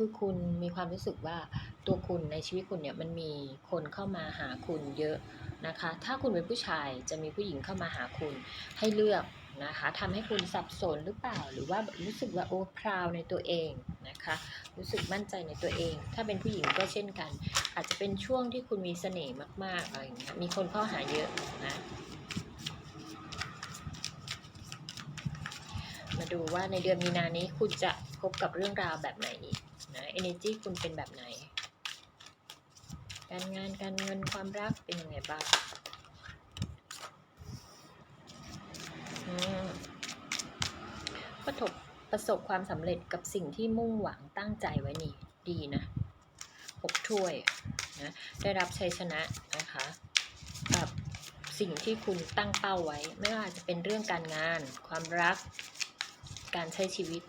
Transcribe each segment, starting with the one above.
คือคุณมีความรู้สึกว่าตัวคุณในชีวิตคุณเนี่ยมันมีคนเข้ามาหาคุณเยอะนะคะ ถ้าคุณเป็นผู้ชายจะมีผู้หญิงเข้ามาหาคุณให้เลือกนะคะทำให้คุณสับสนหรือเปล่า หรือว่ารู้สึกว่าโอ้พราวในตัวเองนะคะ รู้สึกมั่นใจในตัวเอง ถ้าเป็นผู้หญิงก็เช่นกัน อาจจะเป็นช่วงที่คุณมีเสน่ห์มากๆอะไรอย่างเงี้ยมีคนเข้าหาเยอะนะ มา ดูว่าในเดือนมีนานี้คุณจะพบกับเรื่องราวแบบไหนอีกนะ energy คุณเป็นแบบไหน การงานการเงินความรักเป็นยังไงบ้างอืมประสบประสบความสำเร็จกับสิ่งที่มุ่งหวังตั้งใจไว้นี่ ดีนะหกถ้วยนะได้รับชัยชนะนะคะกับสิ่งที่คุณตั้งเป้าไว้ ไม่ว่าจะเป็นเรื่องการงาน ความรัก การใช้ชีวิต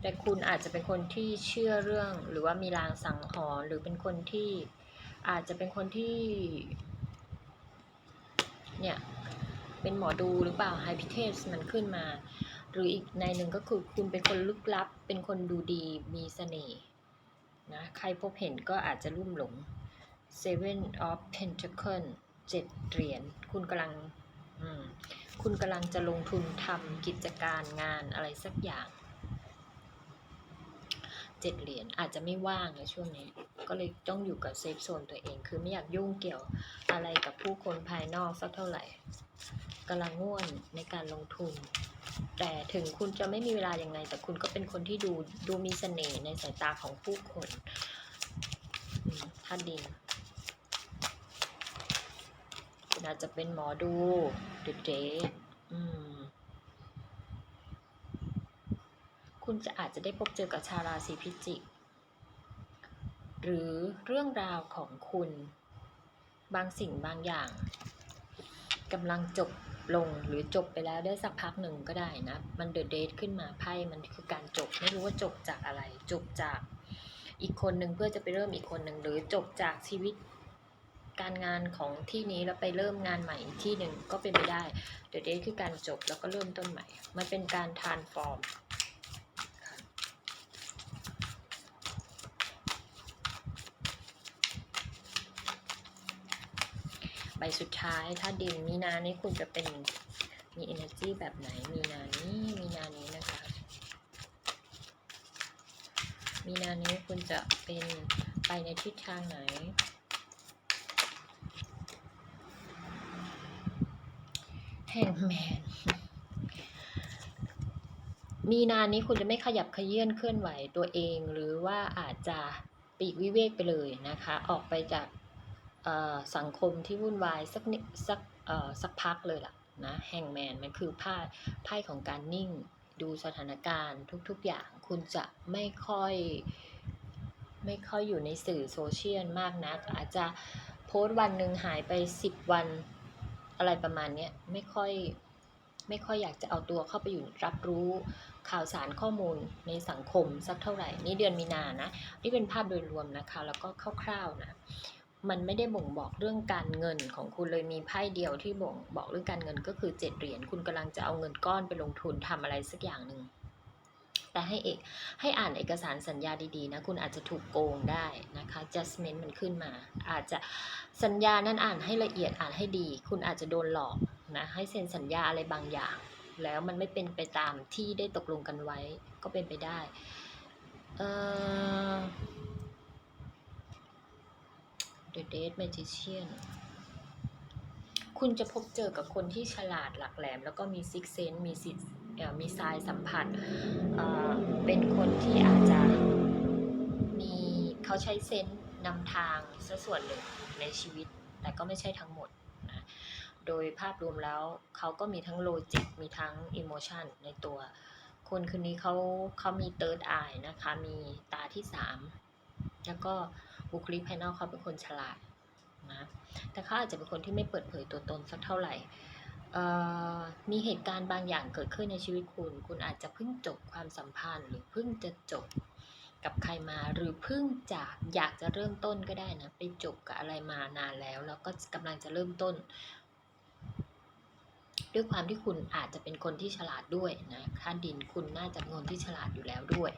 แต่คุณอาจจะเป็นคนที่เชื่อเรื่องหรือว่ามีลางสังหรณ์หรือเป็นคนที่อาจจะเป็นคนที่ เนี่ย เป็นหมอดูหรือเปล่าไฮพิเทสมันขึ้นมา หรืออีกในหนึ่งก็คือคุณเป็นคนลึกลับ เป็นคนดูดีมีเสน่ห์นะใครพบเห็นก็อาจจะลุ่มหลง Seven of Pentacle เจ็ดเหรียญคุณกำลัง อืม คุณกำลังจะลงทุนทำกิจการงานอะไรสักอย่างเจ็ดเหรียญอาจจะไม่ว่างในช่วงนี้ ก็เลยต้องอยู่กับเซฟโซนตัวเอง คือไม่อยากยุ่งเกี่ยวอะไรกับผู้คนภายนอกสักเท่าไหร่กำลังง่วนในการลงทุน แต่ถึงคุณจะไม่มีเวลายังไงแต่คุณก็เป็นคนที่ดูดูมีเสน่ห์ในสายตาของผู้คนอืมท่าดิน อาจจะเป็นหมอดูหรือเจ๊อืมคุณจะอาจจะได้พบเจอกับชาวราศีพิจิก หรือเรื่องราวของคุณ บางสิ่งบางอย่างกำลังจบลงหรือจบไปแล้วได้สักพักหนึ่งก็ได้นะ มันเดอะเดทขึ้นมาไพ่มันคือการจบ ไม่รู้ว่าจบจากอะไร จบจากอีกคนหนึ่งเพื่อจะไปเริ่มอีกคนหนึ่งหรือจบจากชีวิต การงานของที่นี้แล้วไปเริ่มงานใหม่อีกที่หนึ่งก็เป็นไปได้ เดอะเดทคือการจบแล้วก็เริ่มต้นใหม่ มันเป็นการทานฟอร์มใบสุดท้ายถ้าดินมีนานี้คุณจะเป็นมี energy แบบไหน มีนานี้มีนานี้นะคะ มีนานี้คุณจะเป็นไปในทิศทางไหน แห่งแมน มีนานนี้คุณจะไม่ขยับขยื่นเคลื่อนไหวตัวเอง หรือว่าอาจจะปีกวิเวกไปเลยนะคะ ออกไปจากสังคมที่วุ่นวายสักนิสักสักพักเลยล่ะนะแห่งแมนมันคือไพ่ไพ่ของการนิ่งดูสถานการณ์ทุกๆอย่างคุณจะไม่ค่อยไม่ค่อยอยู่ในสื่อโซเชียลมากนัก อาจจะโพสต์วันหนึ่งหายไป 10 วัน อะไรประมาณเนี้ยไม่ค่อยไม่ค่อยอยากจะเอาตัวเข้าไปอยู่รับรู้ข่าวสารข้อมูลในสังคมสักเท่าไหร่ นี่เดือนมีนานะ นี่เป็นภาพโดยรวมนะคะ แล้วก็คร่าวๆนะมันไม่ได้บ่งบอกเรื่องการเงินของคุณเลยมีไพ่เดียวที่บ่งบอกเรื่องการเงินก็คือเจ็ดเหรียญคุณกำลังจะเอาเงินก้อนไปลงทุนทำอะไรสักอย่างหนึ่ง แต่ให้เอกให้อ่านเอกสารสัญญาดีๆนะ คุณอาจจะถูกโกงได้นะคะ judgment มันขึ้นมา อาจจะสัญญานั้นอ่านให้ละเอียดอ่านให้ดี คุณอาจจะโดนหลอกนะให้เซ็นสัญญาอะไรบางอย่าง แล้วมันไม่เป็นไปตามที่ได้ตกลงกันไว้ก็เป็นไปได้เอ่อ The Dead Magician คุณจะพบเจอกับคนที่ฉลาดหลักแหลม แล้วก็มีซิกเซนมีสิเอ่ มีสายสัมผัสเป็นคนที่อาจจะมีเขาใช้เซนส์นำทางซะส่วนหนึ่งในชีวิต แต่ก็ไม่ใช่ทั้งหมดนะโดยภาพรวมแล้วเขาก็มีทั้งโลจิกมีทั้งอิโมชันในตัว คนคืนนี้เขาเขามีเติร์ดอายนะคะ มีตาที่สามแล้วก็บุคลิกภายนอกเขาเป็นคนฉลาดนะแต่เขาอาจจะเป็นคนที่ไม่เปิดเผยตัวตนสักเท่าไหร่ มีเหตุการณ์บางอย่างเกิดขึ้นในชีวิตคุณ คุณอาจจะเพิ่งจบความสัมพันธ์ หรือเพิ่งจะจบกับใครมา หรือเพิ่งจะอยากจะเริ่มต้นก็ได้นะ ไปจบกับอะไรมานานแล้ว แล้วก็กำลังจะเริ่มต้น ด้วยความที่คุณอาจจะเป็นคนที่ฉลาดด้วยนะธาดินคุณน่าจะเป็นคนที่ฉลาดอยู่แล้วด้วย